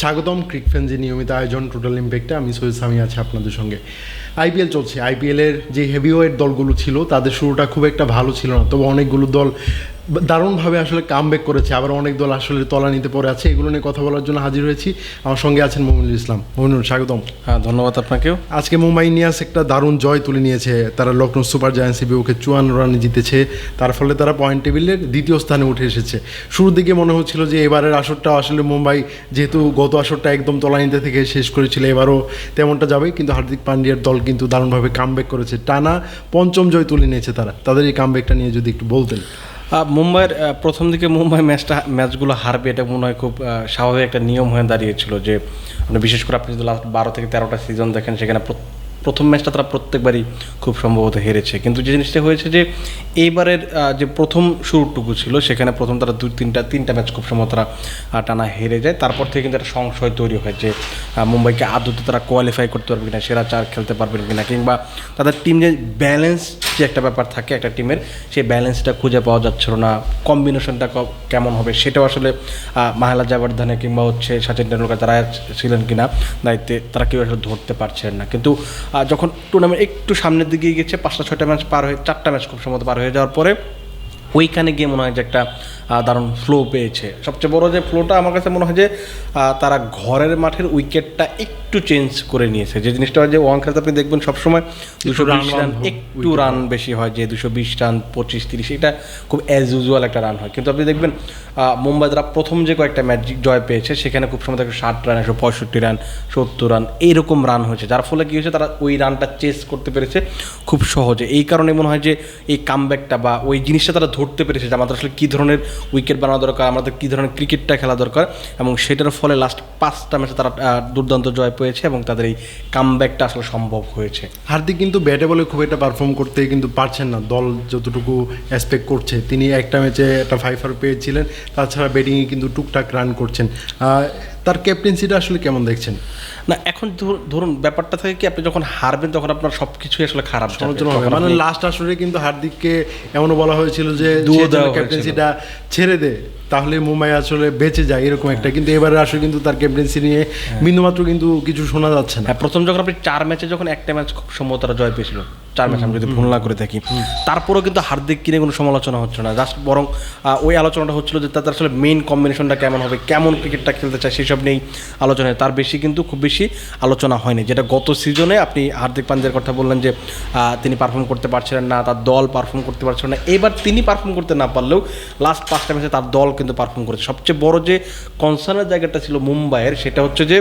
স্বাগতম ক্রিক ফ্যান্সি নিয়মিত আয়োজন টোটাল ইম্প্যাক্টে আমি সৈয়দ সামি আছি আপনাদের সঙ্গে। আইপিএল চলছে। আইপিএলের যে হেভিওয়েট দলগুলো ছিল, তাদের শুরুটা খুব একটা ভালো ছিল না। তবে অনেকগুলো দল দারুণভাবে আসলে কামব্যাক করেছে। আবার অনেক দল আসলে তলানিতে পড়ে আছে। এগুলো নিয়ে কথা বলার জন্য হাজির হয়েছি। আমার সঙ্গে আছেন মোমিনুল ইসলাম। মোমিনুল স্বাগতম। হ্যাঁ ধন্যবাদ আপনাকেও। আজকে মুম্বাই ইন্ডিয়ান্স একটা দারুণ জয় তুলে নিয়েছে। তারা লখনৌ সুপার জায়ান্টসের বিপক্ষে চুয়ান্ন রানে জিতেছে। তার ফলে তারা পয়েন্ট টেবিলের দ্বিতীয় স্থানে উঠে এসেছে। শুরুর দিকে মনে হচ্ছিল যে এবারের আসরটা আসলে মুম্বাই যেহেতু গত আসরটা একদম তলানিতে থেকে শেষ করেছিল এবারও তেমনটা যাবে। কিন্তু হার্দিক পান্ডিয়ার দল কিন্তু দারুণভাবে কাম কামব্যাক করেছে। টানা পঞ্চম জয় তুলে নিয়েছে তারা। তাদের এই কাম কামব্যাকটা নিয়ে যদি একটু বলতেন। মুম্বাইয়ের প্রথম দিকে মুম্বাই ম্যাচটা, ম্যাচগুলো হারবে এটা মনে হয় খুব স্বাভাবিক একটা নিয়ম হয়ে দাঁড়িয়েছিল যে মানে বিশেষ করে আপনি যদি লাস্ট বারো থেকে তেরোটা সিজন দেখেন, সেখানে প্র- প্রথম ম্যাচটা তারা প্রত্যেকবারই খুব সম্ভবত হেরেছে। কিন্তু যে জিনিসটা হয়েছে যে, এইবারের যে প্রথম শুরুটুকু ছিল, সেখানে প্রথম তারা দুই, তিনটা তিনটা ম্যাচ খুব সম্ভবত তারা টানা হেরে যায়। তারপর থেকে কিন্তু একটা সংশয় তৈরি হয় যে মুম্বাইকে আদতে তারা কোয়ালিফাই করতে পারবে কিনা, সেরা চার খেলতে পারবেন কিনা, কিংবা তাদের টিম যে ব্যালেন্স যে একটা ব্যাপার থাকে একটা টিমের সেই ব্যালেন্সটা খুঁজে পাওয়া যাচ্ছিল না। কম্বিনেশনটা কেমন হবে সেটাও আসলে মাহেলা জাবার্ধানে কিংবা হচ্ছে সচিন তেন্ডুলকার তারা ছিলেন কিনা, দায়িত্বে তারা কেউ আসলে ধরতে পারছেন না। কিন্তু যখন টুর্নামেন্ট একটু সামনের দিকে গিয়েছে পাঁচটা, ছয়টা ম্যাচ পার হয়ে, চারটা ম্যাচ খুব সম্ভবত পার হয়ে যাওয়ার পরে, ওইখানে গিয়ে মনে হয় যে একটা দারুণ ফ্লো পেয়েছে। সবচেয়ে বড় যে ফ্লোটা আমার কাছে মনে হয় যে তারা ঘরের মাঠের উইকেটটা একটু চেঞ্জ করে নিয়েছে। যে জিনিসটা হয় যে ওয়ান খেলতে আপনি দেখবেন সবসময় দুশো বিশ রান একটু রান বেশি হয় যে দুশো বিশ রান পঁচিশ তিরিশ এটা খুব অ্যাজ ইউজুয়াল একটা রান হয়। কিন্তু আপনি দেখবেন মুম্বাই তারা প্রথম যে কয়েকটা ম্যাচ জয় পেয়েছে সেখানে খুব সময় একশো ষাট রান একশো পঁয়ষট্টি রান সত্তর রান এইরকম রান হয়েছে। যার ফলে কী হয়েছে তারা ওই রানটা চেস করতে পেরেছে খুব সহজে। এই কারণে মনে হয় যে এই কামব্যাকটা বা ওই জিনিসটা তারা ধরতে পেরেছে যে আমাদের আসলে কী ধরনের উইকেট বানানো দরকার আমাদের কী ধরনের ক্রিকেটটা খেলা দরকার, এবং সেটার ফলে লাস্ট পাঁচটা ম্যাচে তারা দুর্দান্ত জয় পেয়েছে এবং তাদের এই কামব্যাকটা আসলে সম্ভব হয়েছে। হার্দিক কিন্তু ব্যাটে বলে খুব একটা পারফর্ম করতে কিন্তু পারছেন না। দল যতটুকু অ্যাসপেক্ট করছে, তিনি একটা ম্যাচে একটা ফাইফার পেয়েছিলেন, তাছাড়া ব্যাটিংয়ে কিন্তু টুকটাক রান করছেন। তার ক্যাপ্টেন্সিটা আসলে কেমন দেখছেন? না এখন ধরুন- ধরুন ব্যাপারটা থাকে কি আপনি যখন হারবেন তখন আপনার সব কিছুই আসলে খারাপ মানে লাস্ট আসরে কিন্তু হার্দিককে এমনও বলা হয়েছিল যে ক্যাপ্টেন্সিটা ছেড়ে দে তাহলে মুম্বাই আসলে বেঁচে যায় এরকম একটা। কিন্তু এবারে আসলে কিন্তু তার ক্যাপ্টেন্সি নিয়ে বিন্দুমাত্র কিন্তু কিছু শোনা যাচ্ছে না। হ্যাঁ প্রথম যখন আপনি চার ম্যাচে যখন একটা ম্যাচ খুব সম্ভবত তারা জয় পেয়েছিল চার ম্যাচ আমি যদি ভুল না করে থাকি। তারপরেও কিন্তু হার্দিক কিনে কোনো সমালোচনা হচ্ছে না। জাস্ট বরং ওই আলোচনাটা হচ্ছিল যে তাদের আসলে মেইন কম্বিনেশনটা কেমন হবে কেমন ক্রিকেটটা খেলতে চায় সেসব নিয়েই আলোচনা হয় তার বেশি কিন্তু খুব বেশি আলোচনা হয়নি যেটা গত সিজনে আপনি হার্দিক পান্ডের কথা বললেন যে তিনি পারফর্ম করতে পারছিলেন না তার দল পারফর্ম করতে পারছিল না। এবার তিনি পারফর্ম করতে না পারলেও লাস্ট পাঁচটা ম্যাচে তার দল কিন্তু পারফর্ম করেছে। সবচেয়ে বড় যে কনসার্নের জায়গাটা ছিল মুম্বাইয়ের, সেটা হচ্ছে যে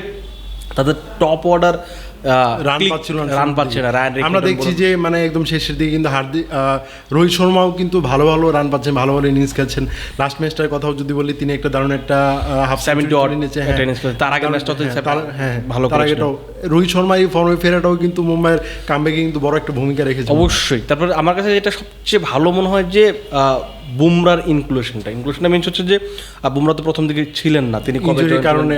তাদের টপ অর্ডার রান পাচ্ছিল না রান পাচ্ছে না রান আমরা দেখছি যে মানে একদম শেষের দিকে কিন্তু হার্দিক রোহিত শর্মাও কিন্তু ভালো ভালো রান পাচ্ছেন ভালো ভালো ইনিংস খেলছেন। লাস্ট ম্যাচটার কথাও যদি বলি তিনি একটা দারুণ একটা হাফ 70 odd একটা innings খেলেছেন। তার matchটাও তিনি হ্যাঁ ভালো তার আগেটাও রোহিত শর্মা এই ফর্মে ফেরাটাও কিন্তু মুম্বাইয়ের কামব্যাকে কিন্তু বড় একটা ভূমিকা রেখেছে অবশ্যই। তারপর আমার কাছে যেটা সবচেয়ে ভালো মনে হয় যে বুমরার ইনক্লুশনটা ইনক্লুশনটা মিনস হচ্ছে যে বুমরা তো প্রথম দিকে ছিলেন না তিনি কবে কারণে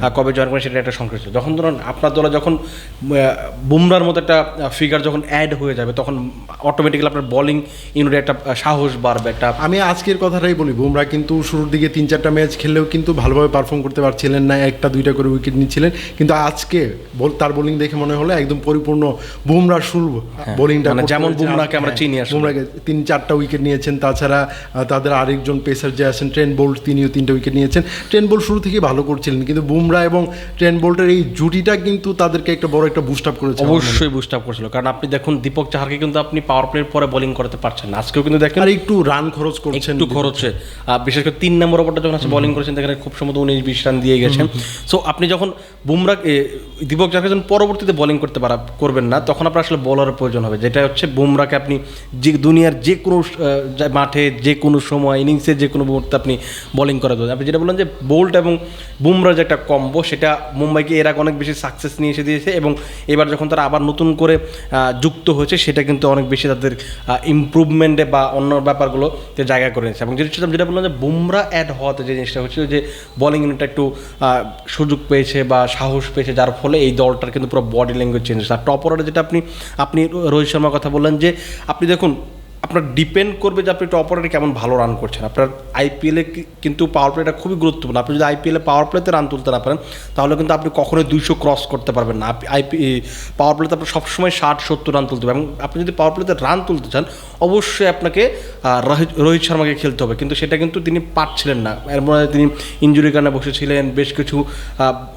হ্যাঁ কবে জয়েন করেন সেটা একটা সংখ্যা ছিল। যখন ধরুন আপনার দলে যখন বুমরার মতো একটা ফিগার যখন অ্যাড হয়ে যাবে তখন অটোমেটিক্যালি আপনার বোলিং ইউনিটে একটা সাহস বাড়বে একটা আমি আজকের কথাটাই বলি বুমরা কিন্তু শুরুর দিকে তিন চারটা ম্যাচ খেললেও কিন্তু ভালোভাবে পারফর্ম করতে পারছিলেন না একটা দুইটা করে উইকেট নিচ্ছিলেন। কিন্তু আজকে তার বোলিং দেখে মনে হলো একদম পরিপূর্ণ বুমরা শুরু বোলিংটা মানে যেমন বুমরাকে আমরা চিনি আসলে। বুমরাকে তিন চারটা উইকেট নিয়েছেন তাছাড়া তাদের আরেকজন পেসার যে আছেন ট্রেন বোল্ট তিনিও তিনটা উইকেট নিয়েছেন। ট্রেন বোল্ট শুরু থেকে ভালো করছিলেন কিন্তু বুমরা এবং ট্রেন বোল্টের এই জুটিটা কিন্তু তাদেরকে একটা বড় একটা বুস্ট আপ করেছে। অবশ্যই বুস্ট আপ করেছিল। কারণ আপনি দেখুন দীপক চাহারকে কিন্তু আপনি পাওয়ার প্লের পরে বোলিং করতে পারছেন না। আজকেও কিন্তু দেখেন আর একটু রান খরচ করছেন একটু খরচে। বিশেষ করে তিন নম্বর ওভারটা যখন আছে বোলিং করেছেন সেখানে খুব সম্ভবত উনিশ বিশ রান দিয়ে গেছেন। সো আপনি যখন বুমরা দীপক চারকে যখন পরবর্তীতে বোলিং করতে পারা করবেন না তখন আপনার আসলে বলারের প্রয়োজন হবে। যেটা হচ্ছে বুমরাকে আপনি যে দুনিয়ার যে কোনো মাঠে যে কোনো সময় ইনিংসে যে কোনো মুহূর্তে আপনি বোলিং করে দেবেন আপনি যেটা বললেন যে বোল্ট এবং বুমরা যে একটা কম্বো সেটা মুম্বাইকে এর আগে অনেক বেশি সাকসেস নিয়ে এসে দিয়েছে। এবং এবার যখন তারা আবার নতুন করে যুক্ত হয়েছে, সেটা কিন্তু অনেক বেশি তাদের ইমপ্রুভমেন্টে বা অন্য ব্যাপারগুলো জায়গা করে নিয়েছে। এবং যেটা যেটা বললাম যে বুমরা অ্যাড হওয়াতে যে জিনিসটা হচ্ছে যে বোলিং ইউনিটটা একটু সুযোগ পেয়েছে বা সাহস পেয়েছে, যার ফলে এই দলটার কিন্তু পুরো বডি ল্যাঙ্গুয়েজ চেঞ্জ আর টপ অর্ডারে যেটা আপনি আপনি রোহিত শর্মার কথা বললেন যে, আপনি দেখুন আপনার ডিপেন্ড করবে যে আপনি একটা অপারেটর কেমন ভালো রান করছেন। আপনার আইপিএলে কিন্তু পাওয়ার প্লেটা খুবই গুরুত্বপূর্ণ। আপনি যদি আইপিএলে পাওয়ার প্লেতে রান তুলতে না পারেন, তাহলে কিন্তু আপনি কখনোই দুইশো ক্রস করতে পারবেন না। আইপি পাওয়ার প্লেতে আপনার সবসময় ষাট, সত্তর রান তুলতে হবে এবং আপনি যদি পাওয়ার প্লেতে রান তুলতে চান, অবশ্যই আপনাকে রোহিত শর্মাকে খেলতে হবে। কিন্তু সেটা কিন্তু তিনি পারছিলেন না। এর মধ্যে তিনি ইঞ্জুরির কারণে বসেছিলেন। বেশ কিছু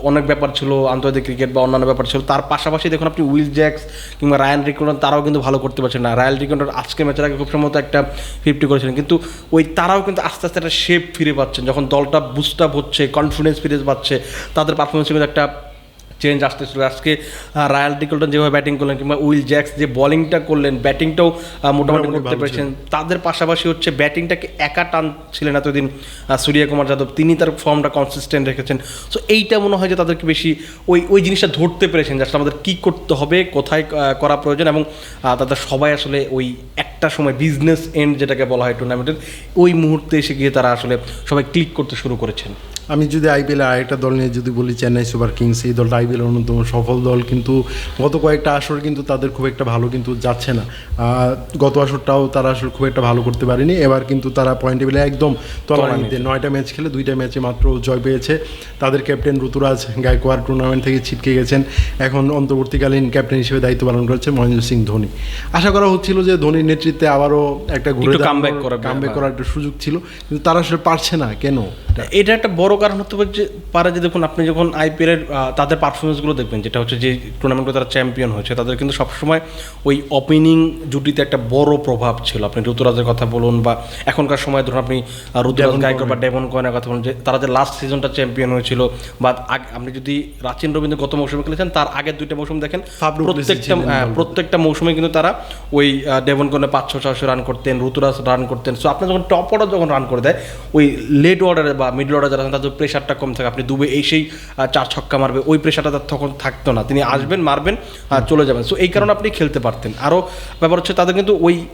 অনেক ব্যাপার ছিল, আন্তর্জাতিক ক্রিকেট বা অন্যান্য ব্যাপার ছিল। তার পাশাপাশি দেখুন আপনি উইল জ্যাক্স কিংবা রায়ান রিকন্ডন তারাও কিন্তু ভালো করতে পারছেন না। রায়াল রিকন্ডন আজকে ম্যাচের আগে খুব সম্ভবত একটা ফিফটি করেছিলেন। কিন্তু ওই তারাও কিন্তু আস্তে আস্তে একটা শেপ ফিরে পাচ্ছেন। যখন দলটা বুস্ট হচ্ছে কনফিডেন্স ফিরে পাচ্ছে, তাদের পারফরমেন্সে কিন্তু একটা চেঞ্জ আসতেছিল আজকে রায়াল ডিকলটন যেভাবে ব্যাটিং করলেন কিংবা উইল জ্যাক্স যে বলিংটা করলেন ব্যাটিংটাও মোটামুটি করতে পেরেছেন। তাদের পাশাপাশি হচ্ছে ব্যাটিংটাকে একা টান ছিলেন এতদিন সূর্য কুমার যাদব। তিনি তার ফর্মটা কনসিস্টেন্ট রেখেছেন। সো এইটা মনে হয় যে তাদেরকে বেশি ওই ওই জিনিসটা ধরতে পেরেছেন যে আসলে আমাদের কী করতে হবে কোথায় করা প্রয়োজন এবং তাদের সবাই আসলে ওই একটা সময় বিজনেস এন্ড যেটাকে বলা হয় টুর্নামেন্টের ওই মুহূর্তে এসে গিয়ে তারা আসলে সবাই ক্লিক করতে শুরু করেছেন। আমি যদি আইপিএল আরেকটা দল নিয়ে যদি বলি চেন্নাই সুপার কিংস এই দলটা আইপিএল অন্যতম সফল দল কিন্তু গত কয়েকটা আসর কিন্তু তাদের খুব একটা ভালো কিন্তু যাচ্ছে না। গত আসরটাও তারা আসলে খুব একটা ভালো করতে পারেনি। এবার কিন্তু তারা পয়েন্ট টেবিলে একদম তলানিতে নয়টা ম্যাচ খেলে দুইটা ম্যাচে মাত্র জয় পেয়েছে। তাদের ক্যাপ্টেন ঋতুরাজ গায়কোয়াড় টুর্নামেন্ট থেকে ছিটকে গেছেন। এখন অন্তর্বর্তীকালীন ক্যাপ্টেন হিসেবে দায়িত্ব পালন করেছে মহেন্দ্র সিং ধোনি। আশা করা হচ্ছিল যে ধোনির নেতৃত্বে আবারও একটা ঘুরে comeback করবে, কামব্যাক। করার একটা সুযোগ ছিল। কিন্তু তারা আসলে পারছে না। কেন? এটা একটা বড় কারণ হতে পারে যে পারে যে দেখুন আপনি যখন আইপিএল এর আহ, তাদের পারফরমেন্সগুলো দেখবেন যেটা হচ্ছে যে টুর্নামেন্টে তারা চ্যাম্পিয়ন হয়েছে তাদের কিন্তু সবসময় ওই ওপেনিং জুটিতে একটা বড় প্রভাব ছিল। আপনি ঋতুরাজের কথা বলুন বা এখনকার সময় ধরুন আপনি ঋতুরাজ গায়কর বা ডেভন কয়েনের কথা বলুন যে তারা যে লাস্ট সিজনটা চ্যাম্পিয়ন হয়েছিল বা আপনি যদি রাচিন রবীন্দ্র গত মৌসুমে খেলেছেন তার আগের দুইটা মৌসুম দেখেন প্রত্যেকটা। প্রত্যেকটা মৌসুমে কিন্তু তারা ওই ডেভন কর্নে পাঁচশো ছশো রান করতেন ঋতুরাজ রান করতেন। সো আপনি যখন টপ অর্ডার যখন রান করে দেয় ওই লেট অর্ডারে বা মিডল অর্ডার যারা তাদের প্রেশারটা কম থাকে। আপনি দুবে এসেই চার ছক্কা মারবে ওই প্রেশারটা তার তখন থাকতো না। তিনি আসবেন, মারবেন আর চলে যাবেন। সো এই কারণে আপনি খেলতে পারতেন। আরও ব্যাপার হচ্ছে, তাদের কিন্তু ওই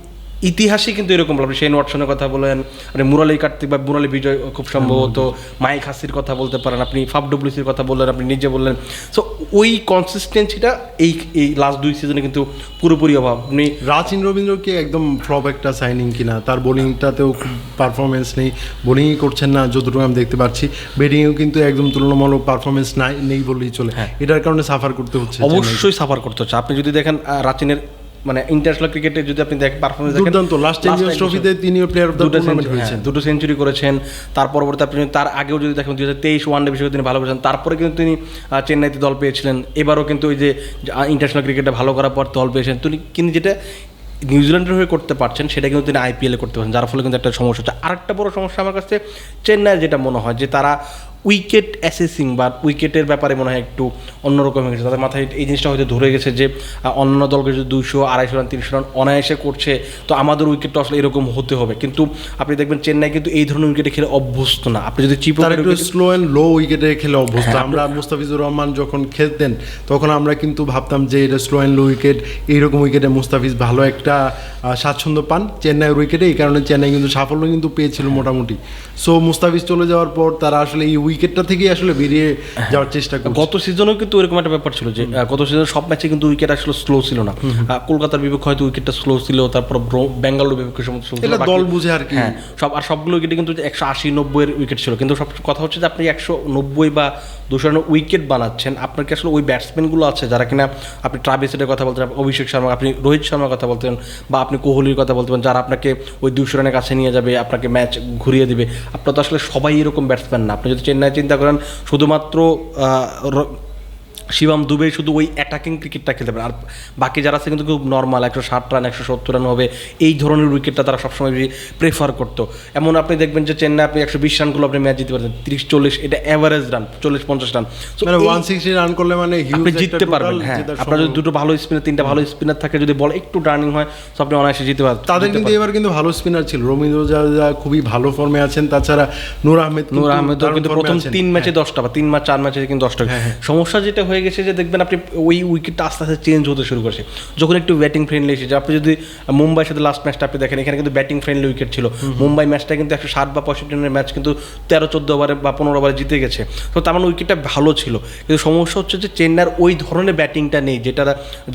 ইতিহাসই কিন্তু এরকম আপনি শেন ওয়াটসনের কথা বলেন আপনি মুরালি কার্তিক বা মুরালি বিজয় খুব সম্ভবত মাইক হাসির কথা বলতে পারেন আপনি ফাফ ডব্লিউসির কথা বললেন আপনি নিজে বললেন। সো ওই কনসিস্টেন্সিটা এই এই লাস্ট দুই সিজনে কিন্তু পুরোপুরি অভাব। আপনি রাচিন রবীন্দ্রকে একদম ফ্লপ একটা সাইনিং কিনা তার বোলিংটাতেও খুব পারফরমেন্স নেই বোলিংই করছেন না যতটুকু আমি দেখতে পাচ্ছি ব্যাটিংয়েও কিন্তু একদম তুলনামূলক পারফরমেন্স নাই নেই বললেই চলে। এটার কারণে সাফার করতে হচ্ছে অবশ্যই সাফার করতে হচ্ছে। আপনি যদি দেখেন রাচিনের মানে ইন্টারন্যাশনাল ক্রিকেটে যদি আপনি দেখেন পারফরমেন্স দেখেন দুর্দান্ত লাস্ট চ্যাম্পিয়ন্স ট্রফিতে তিনিও প্লেয়ার অফ দ্য দুটো টুর্নামেন্ট হয়েছেন। দুটো সেঞ্চুরি করেছেন। তার পরবর্তী আপনি তার আগেও যদি দেখেন দুই হাজার তেইশ ওয়ানডে বিশ্বকাপ তিনি ভালো করেছেন। তারপরে কিন্তু তিনি চেন্নাইতে দল পেয়েছিলেন। এবারও কিন্তু ওই যে ইন্টারন্যাশনাল ক্রিকেটে ভালো করার পর দল পেয়েছেন। তিনি কিন্তু যেটা নিউজিল্যান্ডের হয়ে করতে পারছেন সেটা কিন্তু তিনি আইপিএলে করতে পারছেন। যার ফলে কিন্তু একটা সমস্যা হচ্ছে। আরেকটা বড় সমস্যা আমার কাছে চেন্নাইয়ের যেটা মনে হয় যে তারা উইকেট অ্যাসেসিং বা উইকেটের ব্যাপারে মনে হয় একটু অন্যরকম হয়ে গেছে। তাদের মাথায় এই জিনিসটা হয়তো ধরে গেছে যে অন্য দলকে যদি দুশো আড়াইশো রান তিনশো রান অনায়াসে করছে তো আমাদের উইকেটটা আসলে এরকম হতে হবে। কিন্তু আপনি দেখবেন চেন্নাই কিন্তু এই ধরনের উইকেটে খেলে অভ্যস্ত না। আপনি যদি চিপ স্লো অ্যান্ড লো উইকেটে খেলে অভ্যস্ত। আমরা মুস্তাফিজুর রহমান যখন খেলতেন তখন আমরা কিন্তু ভাবতাম যে এটা স্লো অ্যান্ড লো উইকেট এইরকম উইকেটে মুস্তাফিজ ভালো একটা স্বাচ্ছন্দ্য পান। চেন্নাইয়ের উইকেটে এই কারণে চেন্নাই কিন্তু সাফল্য কিন্তু পেয়েছিল মোটামুটি। সো মুস্তাফিজ চলে যাওয়ার পর তারা আসলে এই উইকেটটা থেকেই আসলে বেরিয়ে যাওয়ার চেষ্টা করছে। গত সিজনেও কিন্তু এরকম একটা ব্যাপার ছিল যে গত সিজনে সব ম্যাচে কিন্তু উইকেট আসলে স্লো ছিল না। কলকাতার বিপক্ষে হয়তো উইকেটটা স্লো ছিল তারপর বেঙ্গালুরু বিপক্ষে। এটা দল বুঝে আর কি। হ্যাঁ সব আর সবগুলো উইকেটে কিন্তু একশো আশি নব্বইয়ের উইকেট ছিল। কিন্তু সব কথা হচ্ছে যে আপনি একশো নব্বই বা দুশো উইকেট বানাচ্ছেন আপনার কি আসলে ওই ব্যাটসম্যানগুলো আছে যারা কিনা আপনি ট্রাভিসের কথা বলতেন অভিষেক শর্মা আপনি রোহিত শর্মার কথা বলতেন বা আপনি কোহলির কথা বলতে পারেন যারা আপনাকে ওই দুশো রানের কাছে নিয়ে যাবে আপনাকে ম্যাচ ঘুরিয়ে দিবে আপনার তো আসলে সবাই এরকম ব্যাটসম্যান না। আপনি যদি চেন্নাই চিন্তা করেন শুধুমাত্র শিবম দুবে শুধু ওই অ্যাটাকিং ক্রিকেটটা খেলতে পারে। আর বাকি যারা আছে কিন্তু খুব নর্মাল একশো ষাট রান একশো সত্তর রান হবে এই ধরনের উইকেটটা তারা সবসময় প্রেফার করতো। এমন আপনি দেখবেন যে চেন্নাই আপনি একশো বিশ রানগুলো আপনি ম্যাচ জিতে পারছেন তিরিশ চল্লিশ এটা অ্যাভারেজ রান চল্লিশ পঞ্চাশ রান মানে ওয়ান সিক্সটি রান করলে মানে আপনি জিততে পারবেন হ্যাঁ। আপনার যদি দুটো ভালো স্পিনার তিনটা ভালো স্পিনার থাকে যদি বল একটু টার্নিং হয় তো আপনি অনায়াসে জিতে পারেন তাদের কিন্তু এবার কিন্তু ভালো স্পিনার ছিল। রবীন্দ্র জাদেজা খুবই ভালো ফর্মে আছেন তাছাড়া নূর আহমেদ নূর আহমেদ কিন্তু প্রথম তিন ম্যাচে দশটা বা তিন ম্যাচ চার ম্যাচে কিন্তু দশটা। সমস্যা যেটা হয়ে হয়ে গেছে যে দেখবেন আপনি ওই উইকেটটা আস্তে আস্তে চেঞ্জ হতে শুরু করছে। যখন একটু ব্যাটিং ফ্রেন্ডলি এসেছে আপনি যদি মুম্বাইয়ের সাথে লাস্ট ম্যাচটা আপনি দেখেন এখানে কিন্তু ব্যাটিং ফ্রেন্ডলি উইকেট ছিল। মুম্বাই ম্যাচটা কিন্তু একশো ষাট বা পঁয়ষট্টি রানের ম্যাচ কিন্তু তেরো চোদ্দ ওভারে বা পনেরো ওভারে জিতে গেছে। তো তার মানে উইকেটটা ভালো ছিল। কিন্তু সমস্যা হচ্ছে যে চেন্নাইয়ের ওই ধরনের ব্যাটিংটা নেই যেটা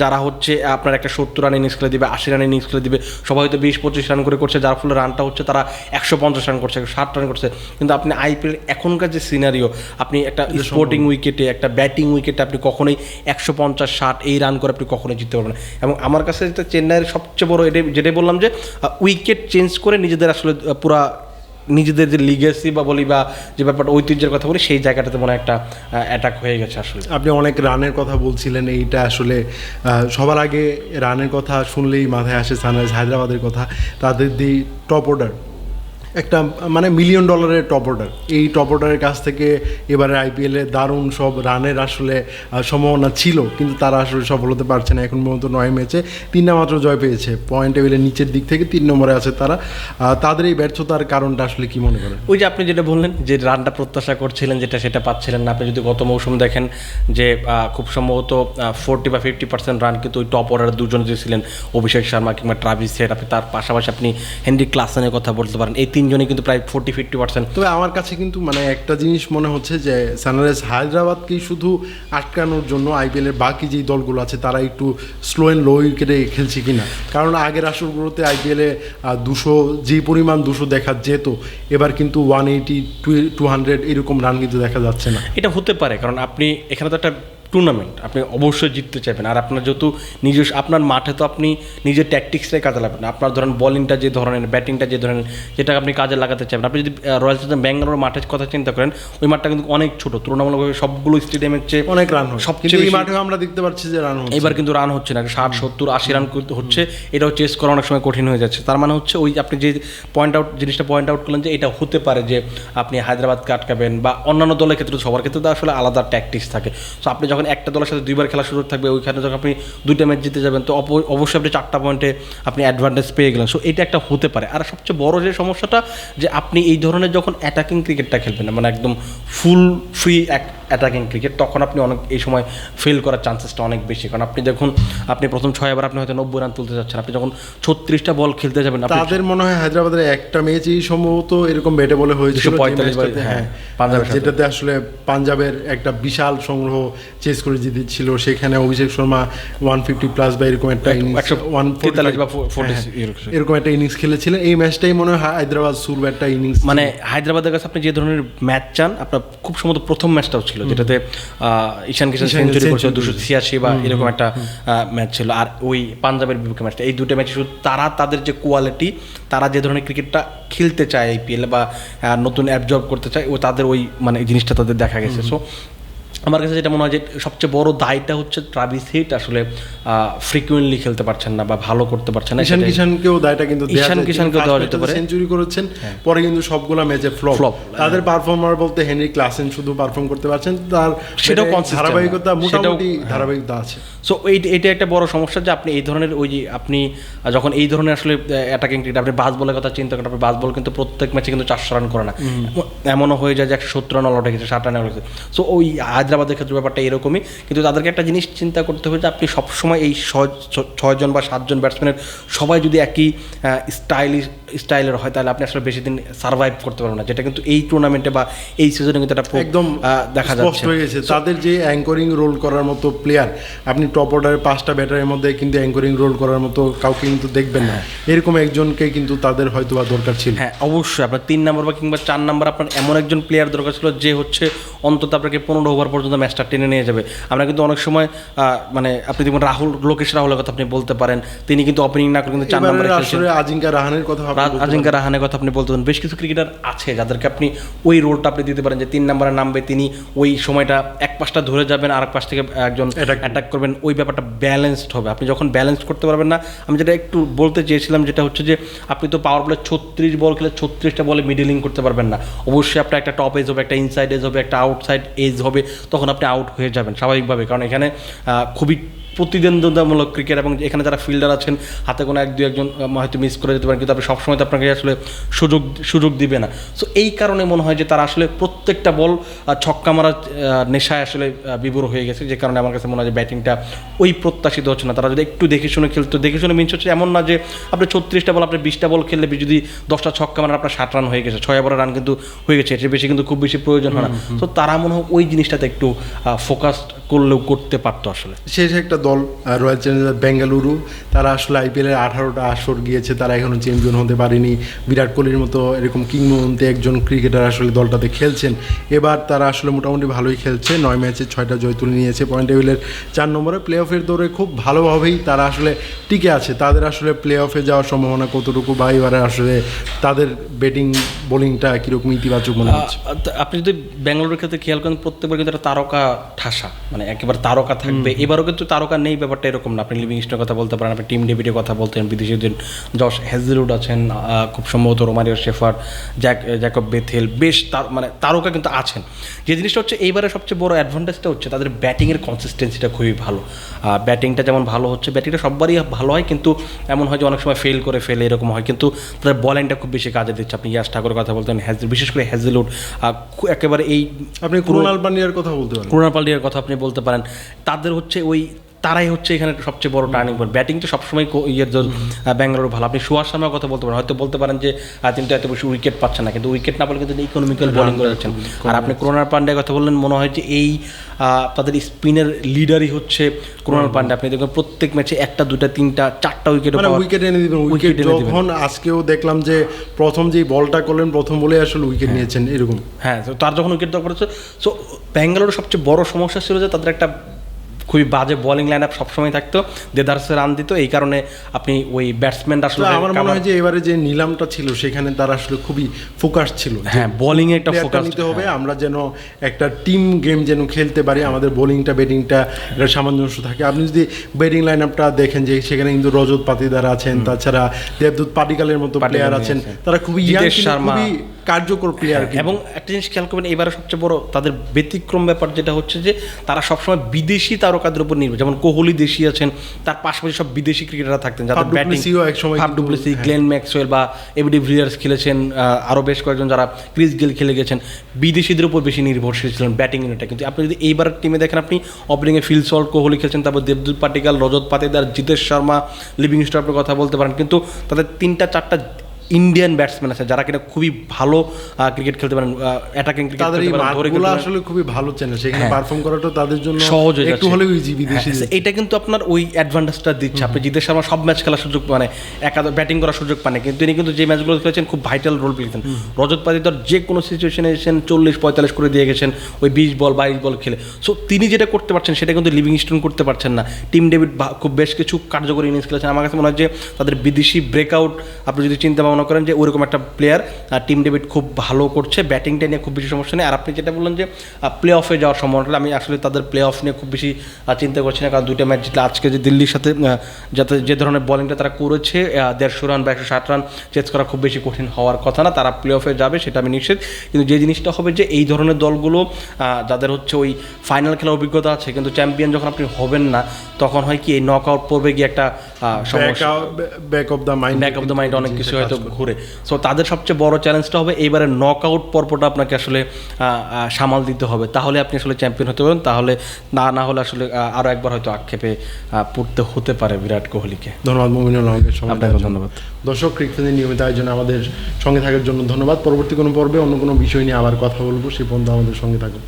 যারা হচ্ছে আপনার একটা সত্তর রান ইনিংস খেলে দিবে আশি রান ইনিংস খেলে দিবে সবাই হয়তো বিশ পঁচিশ রান করে করছে যার ফলে রানটা হচ্ছে তারা একশো পঞ্চাশ রান করছে ষাট রান করছে। কিন্তু আপনি আইপিএল এখনকার যে সিনারিও আপনি একটা স্পোর্টিং উইকেটে একটা ব্যাটিং উইকেটে আপনি কখনোই একশো পঞ্চাশ, ষাট এই রান করে আপনি কখনোই জিততে পারবেন এবং আমার কাছে যেটা চেন্নাইয়ের সবচেয়ে বড় এটাই, যেটাই বললাম যে উইকেট চেঞ্জ করে নিজেদের আসলে পুরা নিজেদের যে লিগেসি বা বলি বা যে ব্যাপারটা ঐতিহ্যের কথা বলি, সেই জায়গাটাতে মনে একটা অ্যাটাক হয়ে গেছে আসলে। আপনি অনেক রানের কথা বলছিলেন, এইটা আসলে সবার আগে রানের কথা শুনলেই মাথায় আসে সানরাইজ হায়দ্রাবাদের কথা। তাদের দি টপ অর্ডার একটা মানে মিলিয়ন ডলারের টপ অর্ডার এই টপ অর্ডারের কাছ থেকে এবারে আইপিএলে দারুণ সব রানের আসলে সম্ভাবনা ছিল, কিন্তু তারা আসলে সফল হতে পারছে না। এখন পর্যন্ত নয় ম্যাচে তিনটা মাত্র জয় পেয়েছে। পয়েন্ট টেবিলের নিচের দিক থেকে তিন নম্বরে আছে তারা। তাদের এই ব্যর্থতার কারণটা আসলে কি মনে করেন? ওই যে আপনি যেটা বললেন, যে রানটা প্রত্যাশা করছিলেন, যেটা সেটা পাচ্ছিলেন না। আপনি যদি গত মৌসুম দেখেন যে খুব সম্ভবত ফোরটি বা ফিফটি পার্সেন্ট রান কিন্তু ওই টপ অর্ডার দুজন যে ছিলেন, অভিষেক শর্মা কিংবা ট্রাভিস হেড আপনি তার পাশাপাশি আপনি হেনরি ক্লাসেনের কথা বলতে পারেন। এই তিনজনই কিন্তু প্রায় ফোরটি ফিফটি পার্সেন্ট তবে আমার কাছে কিন্তু মানে একটা জিনিস মনে হচ্ছে যে সানরাইজ হায়দ্রাবাদকেই শুধু আটকানোর জন্য আইপিএলের বাকি যেই দলগুলো আছে তারা একটু স্লো অ্যান্ড লো উইকেটে খেলছে কিনা। কারণ আগের আসরগুলোতে আইপিএলে দুশো যে পরিমাণ দুশো দেখা যেত এবার কিন্তু ওয়ান এইটি টু হান্ড্রেড এরকম রান কিন্তু দেখা যাচ্ছে না। এটা হতে পারে কারণ আপনি এখানে তো একটা টুর্নামেন্ট আপনি অবশ্যই জিততে চাইবেন। আর আপনার যেহেতু নিজস্ব আপনার মাঠে তো আপনি নিজের ট্যাকটিক্সটাই কাজে লাগবেন আপনার ধরেন বলিংটা যে ধরনের ব্যাটিংটা যে ধরনের যেটা আপনি কাজে লাগাতে চাইবেন। আপনি যদি রয়্যাল চ্যালেঞ্জার্স ব্যাঙ্গালোর মাঠের কথা চিন্তা করেন ওই মাঠটা কিন্তু অনেক ছোট। তুলনামূলকভাবে সবগুলো স্টেডিয়ামের চেয়ে অনেক রান হয় সবচেয়ে এই মাঠেও আমরা দেখতে পাচ্ছি যে রান হচ্ছে। এবার কিন্তু রান হচ্ছে না। ষাট সত্তর আশি রান করতে হচ্ছে। এটাও চেস করা অনেক সময় কঠিন হয়ে যাচ্ছে। তার মানে হচ্ছে ওই আপনি যে পয়েন্ট আউট জিনিসটা পয়েন্ট আউট করলেন যে এটা হতে পারে যে আপনি হায়দ্রাবাদকে আটকাবেন বা অন্যান্য দলের ক্ষেত্রে সবার ক্ষেত্রে তো আসলে আলাদা ট্যাকটিক্স থাকে। সো আপনি যখন একটা দলের সাথে দুইবার খেলার সুযোগ থাকবে ওইখানে যখন আপনি দুইটা ম্যাচ জিতে যাবেন তো অবশ্যই আপনি চারটা পয়েন্টে আপনি অ্যাডভান্টেজ পেয়ে গেলেন। সো এটা একটা হতে পারে। আর সবচেয়ে বড় যে সমস্যাটা যে আপনি এই ধরনের যখন অ্যাটাকিং ক্রিকেটটা খেলবেন মানে একদম ফুল ফ্রি অ্যাটাকিং ক্রিকেট তখন আপনি অনেক এই সময় ফেল করার চান্সেসটা অনেক বেশি। কারণ আপনি যখন আপনি প্রথম ছয় ওভার আপনি হয়তো নব্বই রান তুলতে যাচ্ছেন আপনি যখন ছত্রিশটা বল খেলতে যাবেন তাদের মনে হয় হায়দ্রাবাদের একটা ম্যাচই সম্ভবত এরকম ব্যাটে বলে হয়েছিল যে 245 ম্যাচটাতে, হ্যাঁ, হ্যাঁ পাঞ্জাবের সাথে। যেটাতে আসলে পাঞ্জাবের একটা বিশাল সংগ্রহ চেস করে জিতেছিল সেখানে Abhishek Sharma one fifty plus বা এরকম একটা ইনিংস ওয়ান তেতাল্লিশ বা 40 এরকম। একটা ইনিংস খেলেছিলেন। এই ম্যাচটাই মনে হয় হায়দ্রাবাদ সুরব একটা ইনিংস মানে হায়দ্রাবাদের কাছে আপনি যে ধরনের ম্যাচ চান আপনার খুব সম্ভবত প্রথম ম্যাচটাও ছিল যেটাতে ঈশান কিষান সেঞ্চুরি করেছিল দুশো ছিয়াশি বা এরকম একটা ম্যাচ ছিল। আর ওই পাঞ্জাবের বিপক্ষে ম্যাচটা এই দুটো ম্যাচে শুধু তারা তাদের যে কোয়ালিটি তারা যে ধরনের ক্রিকেটটা খেলতে চায় আইপিএল বা নতুন অ্যাবজর্ব করতে চায় ও তাদের ওই মানে জিনিসটা তাদের দেখা গেছে। সো আমার কাছে যেটা মনে হয় যে সবচেয়ে বড় দায়টা হচ্ছে ট্রাভিস হিট আসলে ফ্রিকুয়েন্টলি খেলতে পারছেন না বা ভালো করতে পারছেন না ঈশান কিষানকেও দায়টা কিন্তু ঈশান। কিষানকেও দেওয়া যেতে পারে। সেঞ্চুরি করেছেন পরে কিন্তু সবগুলা ম্যাচে ফ্লপ Flop, তাদের পারফর্মার বলতে হেনরি ক্লাসেন শুধু পারফর্ম করতে পারছেন তার সেটাও এটা ধারাবাহিকতা মোটামুটি ধারাবাহিকতা আছে। সো এই এটা একটা বড় সমস্যা যে আপনি এই ধরনের ওই যে আপনি যখন এই ধরনের আসলে অ্যাটাকিং ক্রিকেট আপনি বাস বলের কথা চিন্তা করেন আপনি বাস বল কিন্তু প্রত্যেক ম্যাচে কিন্তু চারশো রান করে না। এমনও হয়ে যায় যে একশো সত্তর রান অলআউট হয়ে গেছে ষাট রান হয়ে গেছে। সো ওই হায়দ্রাবাদের ক্ষেত্রে ব্যাপারটা এরকমই। কিন্তু তাদেরকে একটা জিনিস চিন্তা করতে হবে যে আপনি সবসময় এই ছয়জন বা সাতজন ব্যাটসম্যানের সবাই যদি একই স্টাইলিশ স্টাইলের হয় তাহলে আপনি আসলে বেশি দিন সার্ভাইভ করতে পারবেন না। যেটা কিন্তু এই টুর্নামেন্টে বা এই সিজনে কিন্তু একটা একদম দেখা যাচ্ছে। হয়ে গেছে। তাদের যে অ্যাঙ্করিং রোল করার মতো প্লেয়ার আপনি টপ অর্ডারের পাঁচটা ব্যাটারের মধ্যে কিন্তু অ্যাঙ্করিং রোল করার মতো কাউকে কিন্তু দেখবেন না। এরকম একজনকে কিন্তু তাদের হয়তো বা দরকার ছিল। হ্যাঁ অবশ্যই। আপনার তিন নম্বর বা কিংবা চার নম্বর আপনার এমন একজন প্লেয়ার দরকার ছিল যে হচ্ছে অন্তত আপনাকে পনেরো ওভার পর্যন্ত ম্যাচটা টেনে নিয়ে যাবে। আমরা কিন্তু অনেক সময় মানে আপনি দেখুন রাহুল লোকেশ রাহুলের কথা আপনি বলতে পারেন তিনি কিন্তু ওপেনিং না করে কিন্তু চার নম্বরে আজিঙ্কা রাহানের কথা আজিঙ্কা রাহানের কথা আপনি বলতে পারেন। বেশ কিছু ক্রিকেটার আছে যাদেরকে আপনি ওই রোলটা আপনি দিতে পারেন যে তিন নম্বরে নামবে তিনি ওই সময়টা এক পাশটা ধরে যাবেন আর এক পাশ থেকে একজন অ্যাটাক করবেন। ওই ব্যাপারটা ব্যালেন্সড হবে। আপনি যখন ব্যালেন্স করতে পারবেন না আমি যেটা একটু বলতে চেয়েছিলাম যেটা হচ্ছে যে আপনি তো পাওয়ার বলে ছত্রিশ বল খেলে ছত্রিশটা বলে মিডিলিং করতে পারবেন না। অবশ্যই আপনার একটা টপ এজ হবে একটা ইনসাইড এজ হবে একটা আউটসাইড এজ হবে। তখন আপনি আউট হয়ে যাবেন স্বাভাবিকভাবে। কারণ এখানে খুবই প্রতিদ্বন্দ্বিতামূলক ক্রিকেট এবং এখানে যারা ফিল্ডার আছেন হাতে কোনো এক দু একজন হয়তো মিস করে যেতে পারেন কিন্তু আপনি সবসময় তো আপনাকে আসলে সুযোগ সুযোগ দিবে না। সো এই কারণে মনে হয় যে তারা আসলে প্রত্যেকটা বল ছক্কা মারার নেশায় আসলে বিভোর হয়ে গেছে যে কারণে আমার কাছে মনে হয় যে ব্যাটিংটা ওই প্রত্যাশিত হচ্ছে না। তারা যদি একটু দেখে শুনে খেলতো দেখে শুনে মিনস হচ্ছে এমন না যে আপনি ছত্রিশটা বল আপনি বিশটা বল খেললে যদি দশটা ছক্কা মারেন আপনার ষাট রান হয়ে গেছে ছয় ওভারের রান কিন্তু হয়ে গেছে এর বেশি কিন্তু খুব বেশি প্রয়োজন হয় না। তো তারা মনে হয় ওই জিনিসটাতে একটু ফোকাস করলেও করতে পারতো আসলে। শেষ একটা দল রয়্যাল চ্যালেঞ্জার বেঙ্গালুরু তারা আসলে আইপিএলের আঠারোটা আসর গিয়েছে তারা এখনও চ্যাম্পিয়ন হতে পারেনি। বিরাট কোহলির মতো এরকম কিংবদন্তি একজন ক্রিকেটার আসলে দলটাতে খেলছেন। এবার তারা আসলে মোটামুটি ভালোই খেলছে নয় ম্যাচে ছয়টা জয় তুলে নিয়েছে পয়েন্ট টেবিলের চার নম্বরে। প্লে অফের দৌড়ে খুব ভালোভাবেই তারা আসলে টিকে আছে। তাদের আসলে প্লে অফে যাওয়ার সম্ভাবনা কতটুকু বা এবারে আসলে তাদের ব্যাটিং বোলিংটা কীরকম ইতিবাচক মনে হচ্ছে? আপনি যদি ব্যাঙ্গালোরের ক্ষেত্রে খেয়াল করেন প্রত্যেকবার কিন্তু একটা তারকা ঠাসা মানে একেবারে তারকা থাকবে। এবারও কিন্তু তারকা নেই ব্যাপারটা এরকম না। আপনি লিভিং লিভিংস্টোনের কথা বলতে পারেন আপনি টিম ডেভিডের কথা বলতেন বিদেশিদের জশ হেজলুড আছেন খুব সম্ভবত Romario Shepherd Jack Jacob Bethell বেশ তার মানে তারকা কিন্তু আছেন। যে জিনিসটা হচ্ছে এইবারে সবচেয়ে বড় অ্যাডভান্টেজটা হচ্ছে তাদের ব্যাটিংয়ের কনসিস্টেন্সিটা খুবই ভালো। ব্যাটিংটা যেমন ভালো হচ্ছে ব্যাটিংটা সববারই ভালো হয় কিন্তু এমন হয় যে অনেক সময় ফেল করে ফেলে এরকম হয়। কিন্তু তাদের বলিংটা খুব বেশি কাজে দিচ্ছে। আপনি ইয়াস ঠাকুরের কথা বলতেন হ্যাজ বিশেষ করে হ্যাজেলউড একেবারে এই আপনি ক্রোনাল পান্ডিয়ার কথা বলতে পারেন। করোনা পাল্ডিয়ার কথা আপনি বলতে পারেন। তাদের হচ্ছে ওই তারাই হচ্ছে এখানে সবচেয়ে বড় টার্নিং পয়েন্ট ব্যাটিং তো সবসময় ইয়ের জন্য ব্যাঙ্গালোর ভালো। আপনি সুয়ার শর্মার কথা বলতে পারেন। হয়তো বলতে পারেন যে তিনি তো এত বেশি উইকেট পাচ্ছেন না। কিন্তু উইকেট না পেলে কিন্তু ইকোনমিক্যাল বোলিং করে যাচ্ছেন আর আপনি করোনার পান্ডের কথা বললেন মনে হয় যে এই আহ, তাদের স্পিনের লিডারই হচ্ছে করোনার পান্ডে আপনি দেখবেন প্রত্যেক ম্যাচে একটা দুটা তিনটা চারটা উইকেট মানে উইকেট এনে দিবেন। উইকেট যখন আজকেও দেখলাম যে প্রথম যে বলটা করলেন প্রথম বলে আসলে উইকেট নিয়েছেন এরকম। হ্যাঁ তো তার যখন উইকেট দরকার হচ্ছে সো ব্যাঙ্গালোরের সবচেয়ে বড় সমস্যা ছিল যে তাদের একটা খুবই বাজে বোলিং লাইন আপ সবসময় থাকতো। দেদারসে রান দিত এই কারণে আপনি ওই ব্যাটসম্যানটা তো আসলে আমার মনে হয় যে এবারে যে নিলামটা ছিল সেখানে তারা আসলে খুবই ফোকাস ছিল। হ্যাঁ বোলিং এ একটা ফোকাস নিতে হবে আমরা যেন একটা টিম গেম যেন খেলতে পারি আমাদের বোলিংটা ব্যাটিংটা একটা সামঞ্জস্য থাকে। আপনি যদি ব্যাটিং লাইন আপটা দেখেন যে সেখানে কিন্তু রজত পাতিদার আছেন তাছাড়া দেবদূত পাটিকালের মতো প্লেয়ার আছেন আছেন। তারা খুবই ইয়াং খুবই কার্যকর প্লেয়ার এবং একটা জিনিস খেয়াল করবেন এবারে সবচেয়ে বড় তাদের ব্যতিক্রম ব্যাপার যেটা হচ্ছে যে তারা সবসময় বিদেশি তারকাদের উপর নির্ভর। যেমন কোহলি দেশি আছেন তার পাশাপাশি সব বিদেশি ক্রিকেটাররা থাকতেন যাদের batting Du Plessis. Glenn Maxwell বা এবিডি ভিলিয়ার্স খেলেছেন আরও বেশ কয়েকজন যারা ক্রিস গেল খেলে গেছেন। বিদেশিদের উপর বেশি নির্ভরশীল ছিলেন ব্যাটিং ইউনিটটা কিন্তু আপনি যদি এইবার টিমে দেখেন আপনি ওপেনিংয়ে ফিল সল্ট কোহলি খেলছেন তারপর দেবদূত পাটিকাল রজত পাতিদার জিতেশ শর্মা লিভিং স্টপের কথা বলতে পারেন। কিন্তু তাদের তিনটা চারটা ইন্ডিয়ান ব্যাটসম্যান আছে যারা কিনা খুবই ভালো ক্রিকেট খেলতে পারেন অ্যাটাকিং ক্রিকেট খেলতে। আসলে খুবই ভালো চ্যানেল সেখানে হ্যাঁ। পারফর্ম করাটা তাদের জন্য সহজ হয়ে একটু যাচ্ছে। হলেও ইজি বিদেশি হ্যাঁ, এটা কিন্তু আপনার ওই অ্যাডভান্টেজটা দিচ্ছে। আপনি জিতেশ শর্মা সব ম্যাচ খেলার সুযোগ মানে একাদশ ব্যাটিং করার সুযোগ পান কিন্তু তিনি কিন্তু যে ম্যাচগুলো খেলেছেন খুব ভাইটাল রোল প্লেছেন রজত পাতিদার যে কোনো সিচুয়েশনে এসেছেন চল্লিশ পঁয়তাল্লিশ করে দিয়ে গেছেন ওই বিশ বল বাইশ বল খেলে। সো তিনি যেটা করতে পারছেন সেটা কিন্তু লিভিং স্টোন করতে পারছেন না। টিম ডেভিড খুব বেশ কিছু কার্যকরী ইনিংস খেলেছেন। আমার কাছে মনে হয় যে তাদের বিদেশি ব্রেকআউট আপনি যদি চিন্তা ভাবনা করেন যে ওইরকম একটা প্লেয়ার টিম ডেভিড খুব ভালো করছে ব্যাটিংটা নিয়ে খুব বেশি সমস্যা নেই। আর আপনি যেটা বললেন যে প্লে অফে যাওয়ার সম্ভাবনা আমি আসলে তাদের প্লে অফ নিয়ে খুব বেশি চিন্তা করছি না, কারণ দুইটা ম্যাচ জিতলে আজকে যে দিল্লির সাথে যাতে যে ধরনের বলিংটা তারা করেছে দেড়শো রান বা একশো ষাট রান চেস করা খুব বেশি কঠিন হওয়ার কথা না, তারা প্লে অফে যাবে, সেটা আমি নিশ্চিত। কিন্তু যে জিনিসটা হবে যে, এই ধরনের দলগুলো যাদের হচ্ছে ওই ফাইনাল খেলার অভিজ্ঞতা আছে, কিন্তু চ্যাম্পিয়ন যখন আপনি হবেন না, তখন হয় কি এই নক আউট পর্বে গিয়ে একটা back of the mind back of the mind অনেক কিছু হয়তো ঘুরে। সো তাদের সবচেয়ে বড় চ্যালেঞ্জটা হবে এইবারে নক আউট পর্বটা আপনাকে আসলে সামাল দিতে হবে। তাহলে আপনি আসলে চ্যাম্পিয়ন হতে পারেন তাহলে না না হলে আসলে আহ, আরও একবার হয়তো আক্ষেপে পড়তে হতে পারে বিরাট কোহলিকে। ধন্যবাদ মুমিনুল আমাকে আপনাকে ধন্যবাদ। দর্শক ক্রিকেটের নিয়মিত আয়োজনে আমাদের সঙ্গে থাকার জন্য ধন্যবাদ। পরবর্তী কোনো পর্বে অন্য কোনো বিষয় নিয়ে আবার কথা বলব। সে পর্যন্ত আমাদের সঙ্গে থাকুন।